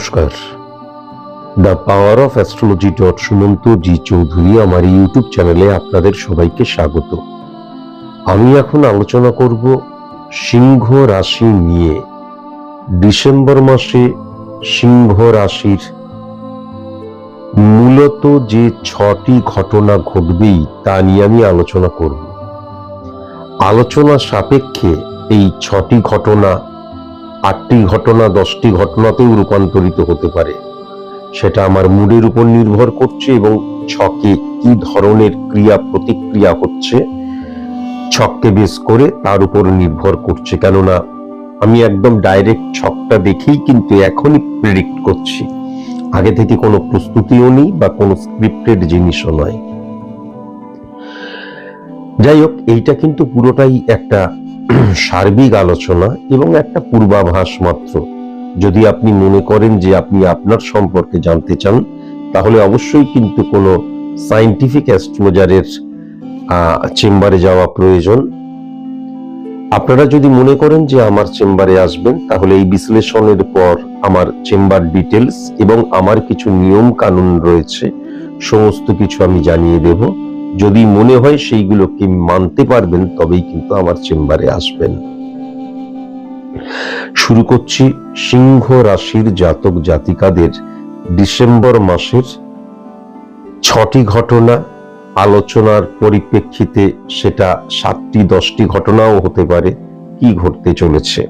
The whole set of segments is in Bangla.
নমস্কার। The power of astrology dot Sumanta G Chowdhury আমার ইউটিউব চ্যানেলে আপনাদের সবাইকে স্বাগত। আমি এখন আলোচনা করব সিংহ রাশি নিয়ে। ডিসেম্বর মাসে সিংহ রাশির মূলত যে ছটি ঘটনা ঘটবেই তা নিয়ে আমি আলোচনা করব। আলোচনা সাপেক্ষে এই ছটি ঘটনা আটটি ঘটনা দশটি ঘটনাতেও রূপান্তরিত হতে পারে। সেটা আমার মুডের উপর নির্ভর করছে এবং ছকে কি ধরনের ক্রিয়া প্রতিক্রিয়া হচ্ছে, ছককে বেস করে তার উপর নির্ভর করছে। কেননা, আমি একদম ডাইরেক্ট ছকটা দেখেই কিন্তু এখনই প্রেডিক্ট করছি। আগে থেকে কোনো প্রস্তুতিও নেই বা কোনো স্ক্রিপ্টেড জিনিসও নয়। যাই হোক, এইটা কিন্তু পুরোটাই একটা সার্বিক আলোচনা এবং একটা পূর্বাভাস মাত্র। যদি আপনি মনে করেন যে আপনি আপনার সম্পর্কে জানতে চান, তাহলে অবশ্যই কিন্তু কোনো সাইন্টিফিক অ্যাস্ট্রোলজারের চেম্বারে যাওয়া প্রয়োজন। আপনারা যদি মনে করেন যে আমার চেম্বারে আসবেন, তাহলে এই বিশ্লেষণের পর আমার চেম্বার ডিটেলস এবং আমার কিছু নিয়ম কানুন রয়েছে, সমস্ত কিছু আমি জানিয়ে দেব। যদি মনে হয় সেইগুলোকে মানতে পারবেন, তবেই কিন্তু আমার চেম্বারে আসবেন। শুরু করছি সিংহ রাশির জাতক জাতিকাদের ডিসেম্বর মাসের ছটি ঘটনা। আলোচনার পরিপ্রেক্ষিতে সেটা সাতটি, দশটি ঘটনাও হতে পারে। কি ঘটতে চলেছে?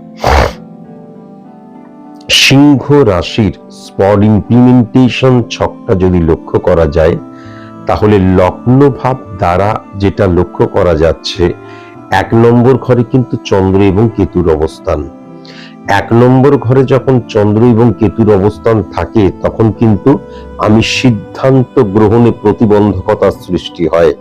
সিংহ রাশির স্পট ইমপ্লিমেন্টেশন ছকটা যদি লক্ষ্য করা যায় তাহলে লগ্ন ভাব দ্বারা যেটা লক্ষ্য করা যাচ্ছে, এক নম্বর ঘরে কিন্তু চন্দ্র এবং কেতুর অবস্থান। এক নম্বর ঘরে যখন চন্দ্র এবং কেতুর অবস্থান থাকে, তখন কিন্তু আমি সিদ্ধান্ত গ্রহণে প্রতিবন্ধকতার সৃষ্টি হয়।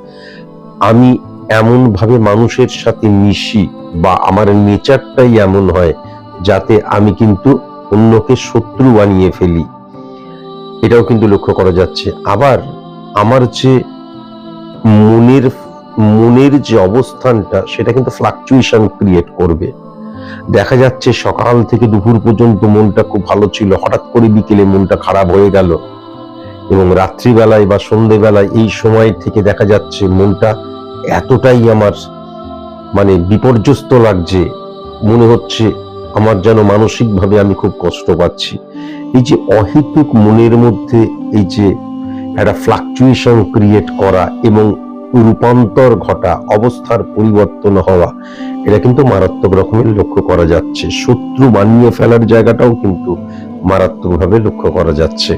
আমি এমন ভাবে মানুষের সাথে মিশি বা আমার নেচারটাই এমন হয় যাতে আমি কিন্তু অন্যকে শত্রু বানিয়ে ফেলি। এটাও কিন্তু লক্ষ্য করা যাচ্ছে। আবার আমার যে মনের মনের যে অবস্থানটা, সেটা কিন্তু ফ্লাকচুয়েশন ক্রিয়েট করবে। দেখা যাচ্ছে সকাল থেকে দুপুর পর্যন্ত মনটা খুব ভালো ছিল। হঠাৎ করে বিকেলে মনটা খারাপ হয়ে গেল। এবং রাত্রিবেলায় বা সন্ধেবেলায় এই সময় থেকে দেখা যাচ্ছে মনটা এতটাই আমার মানে বিপর্যস্ত লাগছে। মনে হচ্ছে আমার যেন মানসিকভাবে আমি খুব কষ্ট পাচ্ছি। এই যে অহেতুক মনের মধ্যে এই যে একটা ফ্লাকচুয়েশন ক্রিয়েট করা এবং রূপান্তর ঘটা, অবস্থার পরিবর্তন হওয়া, এটা কিন্তু মারাত্মক রকমের লক্ষ্য করা যাচ্ছে। শত্রু বানিয়ে ফেলার জায়গাটাও কিন্তু মারাত্মকভাবে লক্ষ্য করা যাচ্ছে।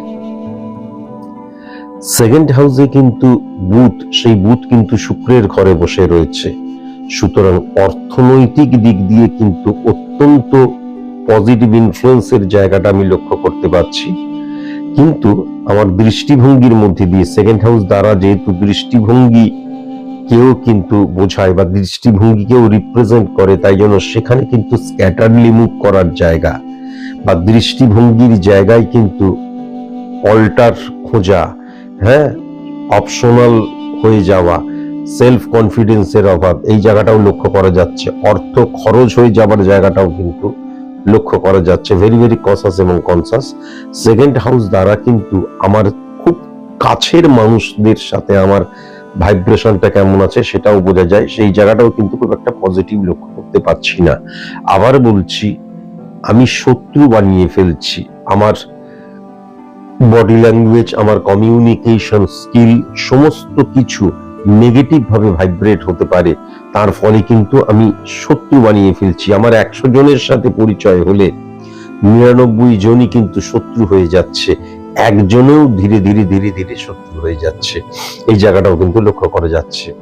সেকেন্ড হাউসে কিন্তু বুধ, সেই বুধ কিন্তু শুক্রের ঘরে বসে রয়েছে। সুতরাং অর্থনৈতিক দিক দিয়ে কিন্তু অত্যন্ত পজিটিভ ইনফ্লুয়েন্সের জায়গাটা আমি লক্ষ্য করতে পারছি। কিন্তু আমার দৃষ্টিভঙ্গির মধ্যে দিয়ে সেকেন্ড হাউস দ্বারা যেহেতু দৃষ্টিভঙ্গি কেউ কিন্তু বোঝায় বা দৃষ্টিভঙ্গিকেও রিপ্রেজেন্ট করে, তাই জন্য সেখানে কিন্তু স্ক্যাটারলি মুভ করার জায়গা বা দৃষ্টিভঙ্গির জায়গায় কিন্তু অল্টার খোঁজা হ্যাঁ? অপশনাল হয়ে যাওয়া সেলফ কনফিডেন্সের অভাব, এই জায়গাটাও লক্ষ্য করা যাচ্ছে। অর্থ খরচ হয়ে যাবার জায়গাটাও কিন্তু লক্ষ্য করা যাচ্ছে ভেরি ভেরি কনসাস এবং কনসাস সেকেন্ড হাউস দ্বারা কিন্তু আমার খুব কাছের মানুষদের সাথে আমার ভাইব্রেশনটা কেমন আছে সেটাও বোঝা যায়। সেই জায়গাটাও কিন্তু খুব একটা পজিটিভ লক্ষ্য করতে পারছি না। আবার বলছি, আমি শত্রু বানিয়ে ফেলছি। আমার বডি ল্যাঙ্গুয়েজ আমার কমিউনিকেশন স্কিল সমস্ত কিছু নেগেটিভ ভাবে ভাইব্রেট হতে পারে, তার ফলে কিন্তু আমি শত্রু বানিয়ে ফেলছি। আমার একশো জনের সাথে পরিচয় হলে নিরানব্বই জনই কিন্তু শত্রু হয়ে যাচ্ছে। একজনেও ধীরে ধীরে ধীরে ধীরে শত্রু হয়ে যাচ্ছে। এই জায়গাটাও কিন্তু লক্ষ্য করা যাচ্ছে।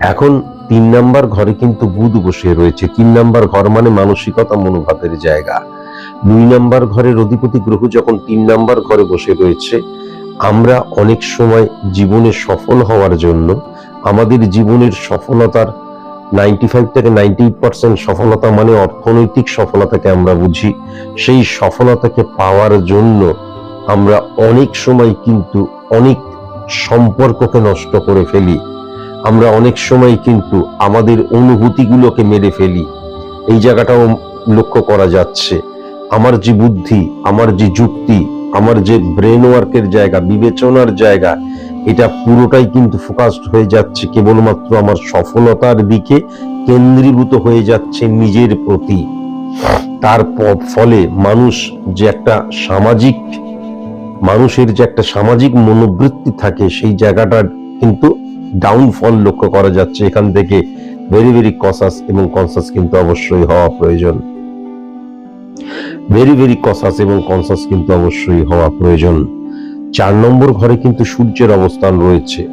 এখন তিন নাম্বার ঘরে কিন্তু বুধ বসে রয়েছে। তিন নাম্বার ঘর মানে মানসিকতা মনোভাবের জায়গা। দুই নাম্বার ঘরের অধিপতি গ্রহ যখন তিন নাম্বার ঘরে বসে রয়েছে আমরা অনেক সময় জীবনে সফল হওয়ার জন্য আমাদের জীবনের সফলতার নাইনটি ফাইভ থেকে নাইনটি পার্সেন্ট সফলতা মানে অর্থনৈতিক সফলতাকে আমরা বুঝি। সেই সফলতাকে পাওয়ার জন্য আমরা অনেক সময় কিন্তু অনেক সম্পর্ককে নষ্ট করে ফেলি। আমরা অনেক সময় কিন্তু আমাদের অনুভূতিগুলোকে মেরে ফেলি। এই জায়গাটাও লক্ষ্য করা যাচ্ছে। আমার যে বুদ্ধি, আমার যে যুক্তি আমার যে ব্রেন ওয়ার্কের জায়গা, বিবেচনার জায়গা, এটা পুরোটাই কিন্তু ফোকাসড হয়ে যাচ্ছে, কেবলমাত্র আমার সফলতার দিকে কেন্দ্রীভূত হয়ে যাচ্ছে নিজের প্রতি। তার ফলে মানুষ যে একটা সামাজিক, মানুষের যে একটা সামাজিক মনোবৃত্তি থাকে, সেই জায়গাটার কিন্তু ডাউনফল লক্ষ্য করা যাচ্ছে। এখান থেকে ভেরি ভেরি কসাস এবং কনসাস কিন্তু অবশ্যই হওয়া প্রয়োজন। ভেরি ভেরি কসাস এবং কনসাস কিন্তু অবশ্যই হওয়া প্রয়োজন। চার নম্বর ঘরে কিন্তু সূর্যের অবস্থান রয়েছে।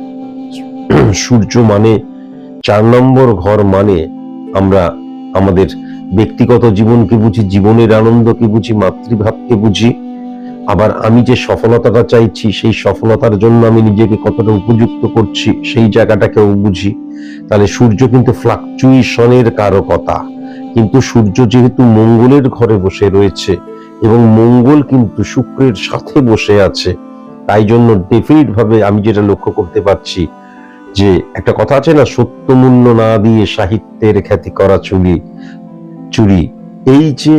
সূর্য মানে চার নম্বর ঘর মানে আমরা আমাদের ব্যক্তিগত জীবনকে বুঝি, জীবনের আনন্দকে বুঝি, মাতৃভাবকে বুঝি। আবার আমি যে সফলতাটা চাইছি, সেই সফলতার জন্য আমি নিজেকে কতটা উপযুক্ত করছি, সেই জায়গাটাকেও বুঝি। তাহলে সূর্য কিন্তু ফ্লাকচুয়েশনের কারকতা। কিন্তু সূর্য যেহেতু মঙ্গলের ঘরে বসে রয়েছে এবং মঙ্গল কিন্তু শুক্রের সাথে বসে আছে, তাই জন্য ডেফিনিট ভাবে আমি যেটা লক্ষ্য করতে পারছি যে একটা কথা আছে না সত্য মূল্য না দিয়ে সাহিত্যের খ্যাতি করা চুরি চুরি। এই যে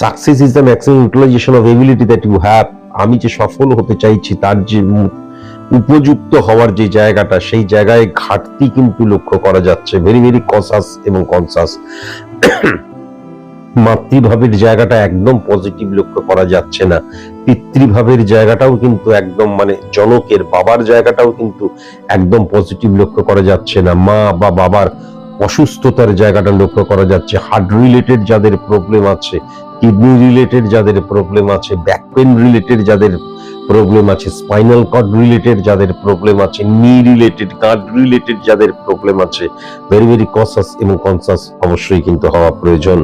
success is the maximum utilization of ability that you have আমি যে সফল হতে চাইছি, তার যে উপযুক্ত হওয়ার যে জায়গাটা, সেই জায়গায় ঘাটতি কিন্তু লক্ষ্য করা যাচ্ছে। ভেরি ভেরি কনসাস এবং কনসাস মাতৃভাবের জায়গাটা একদম পজিটিভ লক্ষ্য করা যাচ্ছে না। পিতৃভাবের জায়গাটাও কিন্তু একদম মানে জনকের বাবার জায়গাটাও কিন্তু একদম পজিটিভ লক্ষ্য করা যাচ্ছে না। মা বা বাবার অসুস্থতার জায়গাটা লক্ষ্য করা যাচ্ছে। হার্ট রিলেটেড যাদের প্রবলেম আছে কিডনি রিলেটেড যাদের প্রবলেম আছে ব্যাক পেন রিলেটেড যাদের প্রবলেম আছে স্পাইনাল কর্ড রিলেটেড যাদের প্রবলেম আছে নি রিলেটেড গার্ড রিলেটেড যাদের প্রবলেম আছে ভেরি ভেরি কনসাস এবং কনসাস অবশ্যই কিন্তু হওয়া প্রয়োজন।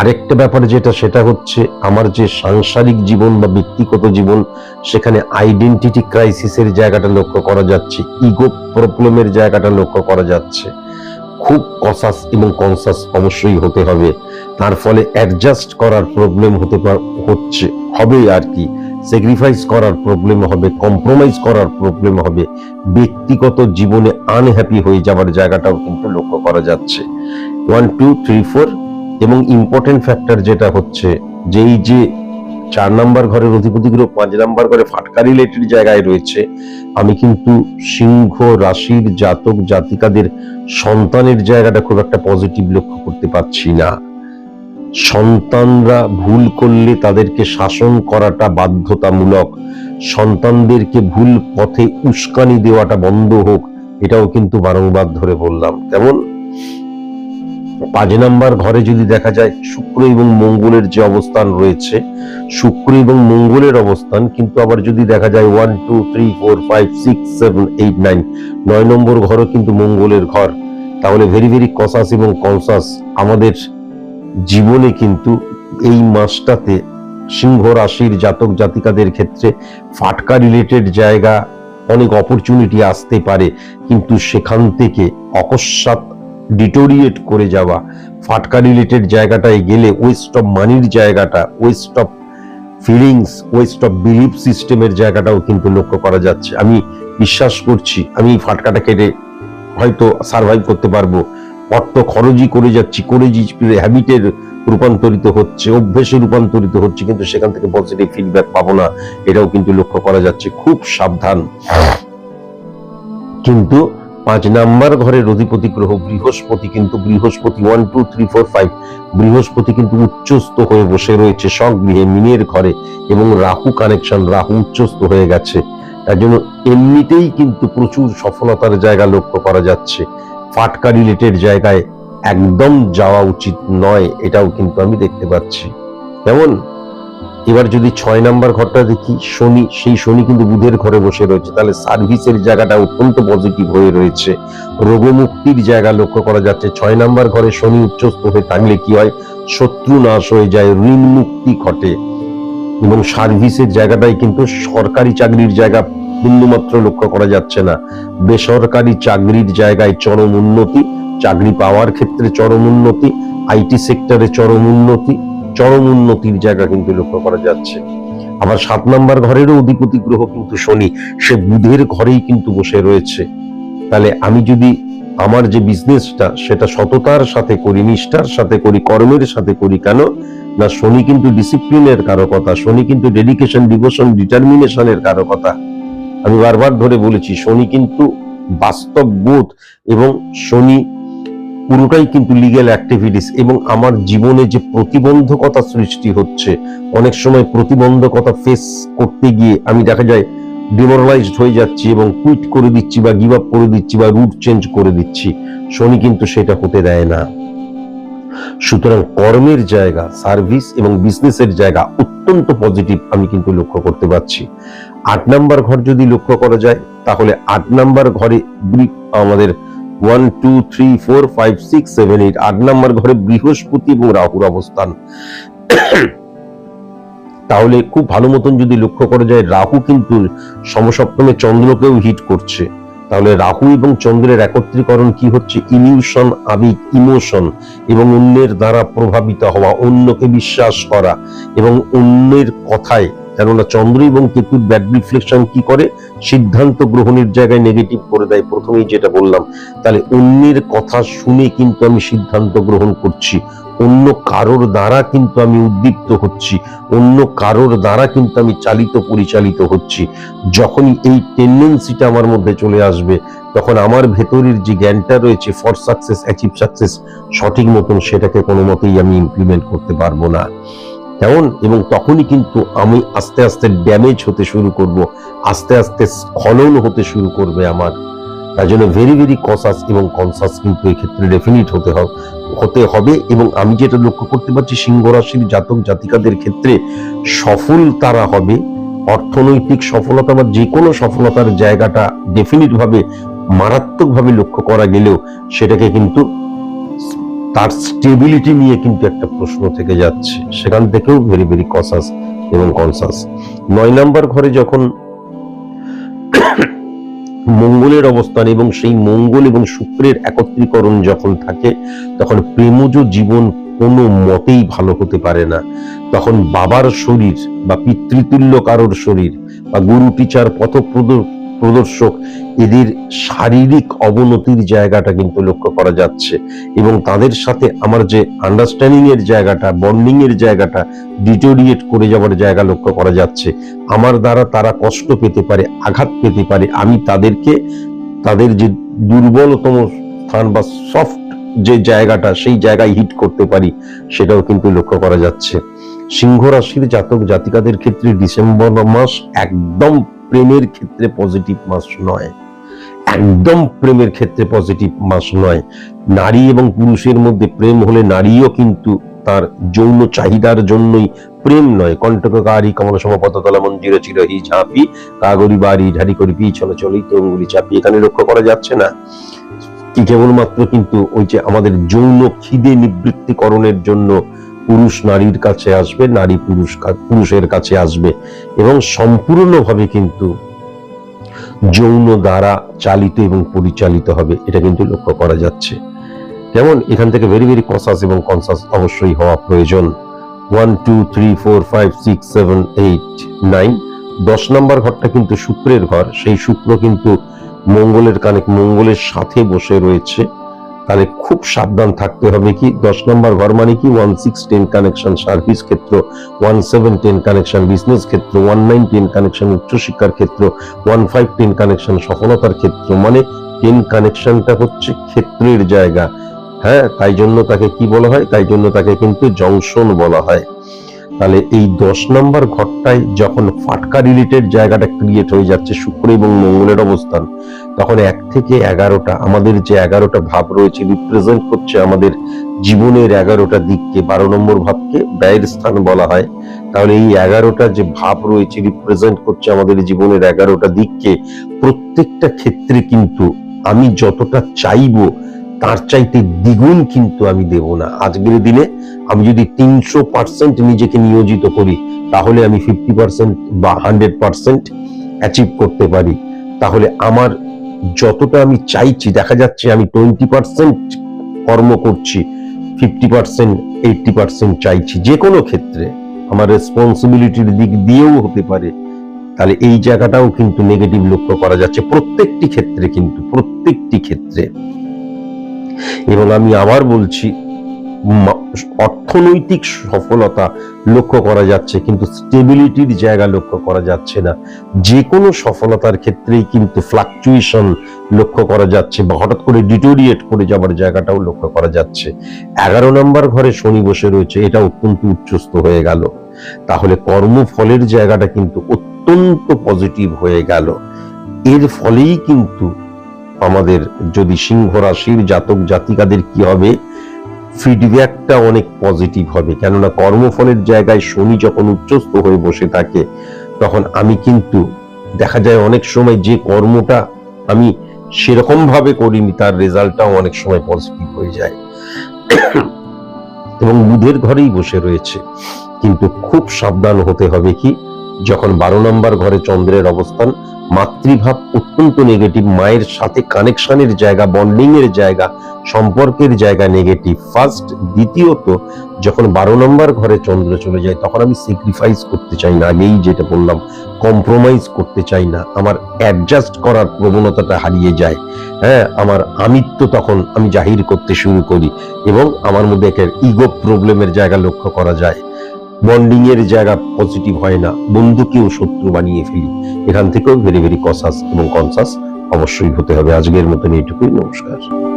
আরেকটা ব্যাপার যেটা, সেটা হচ্ছে আমার যে সাংসারিক জীবন বা ব্যক্তিগত জীবন, সেখানে আইডেন্টিটি ক্রাইসিসের জায়গাটা লক্ষ্য করা যাচ্ছে ইগো প্রবলেমের জায়গাটা লক্ষ্য করা যাচ্ছে। খুব কসাস এবং কনসাস অবশ্যই হতে হবে। তার ফলে অ্যাডজাস্ট করার প্রবলেম হতে হচ্ছে হবে আর কি। স্যাক্রিফাইস করার প্রবলেম হবে কম্প্রোমাইজ করার প্রবলেম হবে। ব্যক্তিগত জীবনে আনহ্যাপি হয়ে যাওয়ার জায়গাটাও কিন্তু লক্ষ্য করা যাচ্ছে। ওয়ান টু থ্রি ফোর এবং ইম্পর্টেন্ট ফ্যাক্টর যেটা হচ্ছে, যেই যে চার নাম্বার ঘরের অধিপতি গ্রহ পাঁচ নাম্বার ঘরে ফাটকা রিলেটেড জায়গায় রয়েছে, আমি কিন্তু সিংহ, রাশির জাতক, জাতিকাদের সন্তানের জায়গাটা খুব একটা পজিটিভ লক্ষ্য করতে পারছি না। সন্তানরা ভুল করলে তাদেরকে শাসন করাটা বাধ্যতামূলক। সন্তানদেরকে ভুল পথে উস্কানি দেওয়াটা বন্ধ হোক, এটাও কিন্তু বারংবার ধরে বললাম। কেমন? পাঁচ নাম্বার ঘরে যদি দেখা যায় শুক্র এবং মঙ্গলের যে অবস্থান রয়েছে, শুক্র এবং মঙ্গলের অবস্থান কিন্তু আবার যদি দেখা যায় one two three four five six seven eight nine নয় নম্বর ঘরও কিন্তু মঙ্গলের ঘর। তাহলে ভেরি ভেরি কসাস এবং কনসাস আমাদের জীবনে কিন্তু এই মাসটাতে সিংহ রাশির জাতক জাতিকাদের ক্ষেত্রে ফাটকা রিলেটেড জায়গা অনেক অপরচুনিটি আসতে পারে। কিন্তু সেখান থেকে অকস্মাৎ ডিটোরিয়েট করে যাওয়া, ফাটকা রিলেটেড জায়গাটায় গেলে ওয়েস্ট অফ মানির জায়গাটা waste of feelings waste of belief সিস্টেমের জায়গাটাও কিন্তু লক্ষ্য করা যাচ্ছে। আমি বিশ্বাস করছি, আমি ফাটকাটা কেটে হয়তো সার্ভাইভ করতে পারব। অর্থ খরচই করে যাচ্ছি করে হ্যাবিটের রূপান্তরিত হচ্ছে, অভ্যেসে রূপান্তরিত হচ্ছে, কিন্তু সেখান থেকে পজিটিভ ফিডব্যাক পাবো না। এটাও কিন্তু লক্ষ্য করা যাচ্ছে, খুব সাবধান। কিন্তু পাঁচ নাম্বার ঘরের অধিপতি গ্রহ বৃহস্পতি, কিন্তু বৃহস্পতি one two three four five বৃহস্পতি কিন্তু উচ্চস্থ হয়ে বসে রয়েছে, স্বগৃহে, মিনের ঘরে, এবং রাহু কানেকশন রাহু উচ্চস্থ হয়ে গেছে। তার জন্য এমনিতেই কিন্তু প্রচুর সফলতার জায়গা লক্ষ্য করা যাচ্ছে। ফাটকা রিলেটেড জায়গায় একদম যাওয়া উচিত নয়, এটাও কিন্তু আমি দেখতে পাচ্ছি। কেমন এবার যদি ছয় নাম্বার ঘরটা দেখি, শনি, সেই শনি কিন্তু বুধের ঘরে বসে রয়েছে। তাহলে সার্ভিসের জায়গাটা অত্যন্ত পজিটিভ হয়ে রয়েছে। রোগমুক্তির জায়গা লক্ষ্য করা যাচ্ছে। ছয় নাম্বার ঘরে শনি উচ্চস্থ হয়ে থাকলে কি হয়? শত্রু নাশ হয়ে যায় ঋণ মুক্তি ঘটে। এবং সার্ভিসের জায়গাটাই কিন্তু সরকারি চাকরির জায়গা বিন্দুমাত্র লক্ষ্য করা যাচ্ছে না। বেসরকারি চাকরির জায়গায় চরম উন্নতি, চাকরি পাওয়ার ক্ষেত্রে চরম উন্নতি, আইটি সেক্টরে চরম উন্নতি, চরম উন্নতির জায়গা কিন্তু লক্ষ্য করা যাচ্ছে। আবার সাত নাম্বার ঘরেরও অধিপতি গ্রহ কিন্তু শনি, সে বুধের ঘরেই কিন্তু বসে রয়েছে। তাহলে আমি যদি আমার যে বিজনেসটা, সেটা সততার সাথে করি, নিষ্ঠার সাথে করি, কর্মের সাথে করি কেন? না, শনি কিন্তু ডিসিপ্লিনের কারও কথা, শনি কিন্তু ডেডিকেশন ডিভোশন ডিটারমিনেশনের কারকতা আমি বারবার ধরে বলেছি, শনি কিন্তু বাস্তব বোধ এবং শনি পুরোটাই কিন্তু লিগ্যাল অ্যাক্টিভিটিস এবং আমার জীবনে যে প্রতিবন্ধকতা সৃষ্টি হচ্ছে, অনেক সময় প্রতিবন্ধকতা ফেস করতে গিয়ে আমি দেখা যায় ডিমোরালাইজড হয়ে যাচ্ছি এবং কুইট করে দিচ্ছি বা গিভ আপ করে দিচ্ছি বা রুট চেঞ্জ করে দিচ্ছি। শনি কিন্তু সেটা হতে দেয় না। সুতরাং কর্মের জায়গা সার্ভিস এবং বিজনেসের জায়গা অত্যন্ত পজিটিভ আমি কিন্তু লক্ষ্য করতে পারছি। আট নাম্বার ঘর যদি লক্ষ্য করা যায়, তাহলে আট নাম্বার ঘরে আমাদের one two three four five six seven eight আট নাম্বার ঘরে বৃহস্পতি এবং রাহুর অবস্থান। তাহলে খুব ভালো মতন যদি লক্ষ্য করা যায়, রাহু কিন্তু সমসপ্তমে চন্দ্রকেও হিট করছে। তাহলে রাহু এবং চন্দ্রের একত্রীকরণ কি হচ্ছে? ইমিউশন আবেগ ইমোশন এবং অন্যের দ্বারা প্রভাবিত হওয়া, অন্যকে বিশ্বাস করা এবং অন্যের কথায় কেননা চন্দ্র এবং কেতুর ব্যাড রিফ্লেকশন কি করে? সিদ্ধান্ত গ্রহণের জায়গায় নেগেটিভ করে দেয়, প্রথমেই যেটা বললাম। তাহলে অন্যের কথা শুনে কিন্তু আমি সিদ্ধান্ত গ্রহণ করছি। অন্য কারোর দ্বারা কিন্তু আমি উদ্দীপ্ত হচ্ছি। অন্য কারোর দ্বারা কিন্তু আমি চালিত পরিচালিত হচ্ছি। যখনই এই টেন্ডেন্সিটা আমার মধ্যে চলে আসবে, তখন আমার ভেতরের যে জ্ঞানটা রয়েছে ফর সাকসেস অ্যাচিভ সাকসেস সঠিক মতন সেটাকে কোনো মতেই আমি ইমপ্লিমেন্ট করতে পারব না। কেমন এবং তখনই কিন্তু আমি আস্তে আস্তে ড্যামেজ হতে শুরু করব, আস্তে আস্তে স্খলন হতে শুরু করবে আমার। তাই জন্য ভেরি ভেরি কসাস এবং কনসাস কিন্তু এক্ষেত্রে ডেফিনিট হতে হবে হতে হবে, এবং আমি যেটা লক্ষ্য করতে পারছি, সিংহ রাশির জাতক জাতিকাদের ক্ষেত্রে সফল তারা হবে। অর্থনৈতিক সফলতা বা যে কোনো সফলতার জায়গাটা ডেফিনিট ভাবে মারাত্মক ভাবে লক্ষ্য করা গেলেও সেটাকে কিন্তু তার স্টেবিলিটি নিয়ে কিন্তু একটা প্রশ্ন থেকে যাচ্ছে। সেখান থেকেও ভেরি ভেরি কসাস এবং কনসাস নয় নাম্বার ঘরে যখন মঙ্গলের অবস্থান এবং সেই মঙ্গল এবং শুক্রের একত্রীকরণ যখন থাকে, তখন প্রেমজ জীবন কোনো মতেই ভালো হতে পারে না। তখন বাবার শরীর বা পিতৃতুল্য কারোর শরীর বা গুরু টিচার পথ প্রদর্শক এদের শারীরিক অবনতির জায়গাটা কিন্তু লক্ষ্য করা যাচ্ছে এবং তাদের সাথে আমার যে আন্ডারস্ট্যান্ডিং এর জায়গাটা বন্ডিং এর জায়গাটা ডিটোরিয়েট করে যাওয়ার জায়গা লক্ষ্য করা যাচ্ছে। আমার দ্বারা তারা কষ্ট পেতে পারে, আঘাত পেতে পারে, আমি তাদেরকে, তাদের যে দুর্বলতম স্থান বা সফট যে জায়গাটা, সেই জায়গায় হিট করতে পারি, সেটাও কিন্তু লক্ষ্য করা যাচ্ছে। সিংহ রাশির জাতক জাতিকাদের ক্ষেত্রে ডিসেম্বর মাস একদম প্রেমের ক্ষেত্রে পজিটিভ মাস নয়। একদম প্রেমের ক্ষেত্রে পজিটিভ মাস নয়। নারী এবং পুরুষের মধ্যে প্রেম হলে নারীও কিন্তু তার যৌন চাহিদার জন্যই প্রেম নয়। কণ্টকারি কমল সমপতলা মঞ্জির চিরহি, ঝাঁপি, কাগরি বাড়ি ঢারি করি পি চলে চলি তঙ্গুলি চাপি, এখানে লক্ষ্য করা যাচ্ছে না। কি কেবলমাত্র কিন্তু ওই যে আমাদের যৌন খিদে নিবৃত্তিকরণের জন্য পুরুষ নারীর কাছে আসবে, নারী পুরুষ পুরুষের কাছে আসবে। এবং সম্পূর্ণভাবে কিন্তু যৌন দ্বারা চালিত এবং পরিচালিত হবে, এটা কিন্তু লক্ষ্য করা যাচ্ছে। যেমন এখান থেকে ভেরি ভেরি কনসাস এবং কনসাস অবশ্যই হওয়া প্রয়োজন। One two three four five six seven eight nine দশ নম্বর ঘরটা কিন্তু শুক্রের ঘর, সেই শুক্র কিন্তু মঙ্গলের কানেক মঙ্গলের সাথে বসে রয়েছে। তাহলে খুব সাবধান থাকতে হবে কি? দশ নম্বর ঘর মানে কি? One six ten connection service ক্ষেত্র one seven ten connection business ক্ষেত্র ওয়ান নাইন টেন কানেকশন উচ্চশিক্ষার ক্ষেত্র ওয়ান ফাইভ টেন কানেকশন সফলতার ক্ষেত্র। মানে টেন কানেকশনটা হচ্ছে ক্ষেত্রের জায়গা। হ্যাঁ তাই জন্য তাকে কি বলা হয়? তাই জন্য তাকে কিন্তু জংশন বলা হয়। তাহলে এই দশ নম্বর ঘরটায় যখন ফাটকা রিলেটেড জায়গাটা ক্রিয়েট হয়ে যাচ্ছে, শুক্র এবং মঙ্গলের অবস্থান তখন এক থেকে এগারোটা, আমাদের যে এগারোটা ভাব রয়েছে রিপ্রেজেন্ট করছে আমাদের জীবনের এগারোটা দিককে, বারো নম্বর ভাবকে, ব্যয়ের স্থান বলা হয়। তাহলে এই এগারোটা যে ভাব রয়েছে রিপ্রেজেন্ট করছে আমাদের জীবনের এগারোটা দিককে, প্রত্যেকটা ক্ষেত্রে কিন্তু আমি যতটা চাইব, তার চাইতে দ্বিগুণ কিন্তু আমি দেব না। আজকের দিনে আমি যদি তিনশো পার্সেন্ট নিজেকে নিয়োজিত করি, তাহলে আমি ফিফটি পার্সেন্ট বা হান্ড্রেড পার্সেন্ট অ্যাচিভ করতে পারি। তাহলে আমার যতটা আমি চাইছি, দেখা যাচ্ছে আমি টোয়েন্টি পার্সেন্ট কর্ম করছি ফিফটি পার্সেন্ট এইটটি পার্সেন্ট চাইছি, যে কোনো ক্ষেত্রে। আমার রেসপন্সিবিলিটির দিক দিয়েও হতে পারে। তাহলে এই জায়গাটাও কিন্তু নেগেটিভ লক্ষ্য করা যাচ্ছে প্রত্যেকটি ক্ষেত্রে কিন্তু, প্রত্যেকটি ক্ষেত্রে। এবং আমি আবার বলছি অর্থনৈতিক সফলতা লক্ষ্য করা যাচ্ছে, কিন্তু স্টেবিলিটির জায়গা লক্ষ্য করা যাচ্ছে না। যে কোনো সফলতার ক্ষেত্রেই কিন্তু ফ্লাকচুয়েশন লক্ষ্য করা যাচ্ছে বা হঠাৎ করে ডিটোরিয়েট করে যাবার জায়গাটাও লক্ষ্য করা যাচ্ছে। এগারো নম্বর ঘরে শনি বসে রয়েছে এটা অত্যন্ত উচ্চস্ত হয়ে গেল। তাহলে কর্মফলের জায়গাটা কিন্তু অত্যন্ত পজিটিভ হয়ে গেল। এর ফলেই কিন্তু আমাদের যদি সিংহ রাশির জাতক জাতিকাদের কি হবে? ফিডব্যাকটা অনেক পজিটিভ হবে। কেননা কর্মফলের জায়গায় শনি যখন উচ্চস্থ হয়ে বসে থাকে, তখন আমি কিন্তু দেখা যায় অনেক সময় যে কর্মটা আমি সেরকম ভাবে করিনি, তার রেজাল্টটাও অনেক সময় পজিটিভ হয়ে যায়। এবং বুধের ঘরেই বসে রয়েছে। কিন্তু খুব সাবধান হতে হবে কি, যখন বারো নম্বর ঘরে চন্দ্রের অবস্থান মাতৃভাব অত্যন্ত নেগেটিভ মায়ের সাথে কানেকশনের জায়গা বন্ডিং এর জায়গা, সম্পর্কের জায়গা নেগেটিভ ফার্স্ট দ্বিতীয়ত, যখন বারো নম্বর ঘরে চন্দ্র চলে যায়, তখন আমি স্যাক্রিফাইস করতে চাই না। আগেই যেটা বললাম কম্প্রোমাইজ করতে চাই না। আমার অ্যাডজাস্ট করার প্রবণতাটা হারিয়ে যায়। হ্যাঁ আমার আমিত্ব তখন আমি জাহির করতে শুরু করি এবং আমার মধ্যে একটা ইগো প্রবলেমের জায়গা লক্ষ্য করা যায়। বন্ডিং এর জায়গা পজিটিভ হয় না। বন্ধুকেও শত্রু বানিয়ে ফেলি। এখান থেকেও ভেরি ভেরি কসাস এবং কনসাস অবশ্যই হতে হবে। আজকের মতন এইটুকুই। নমস্কার।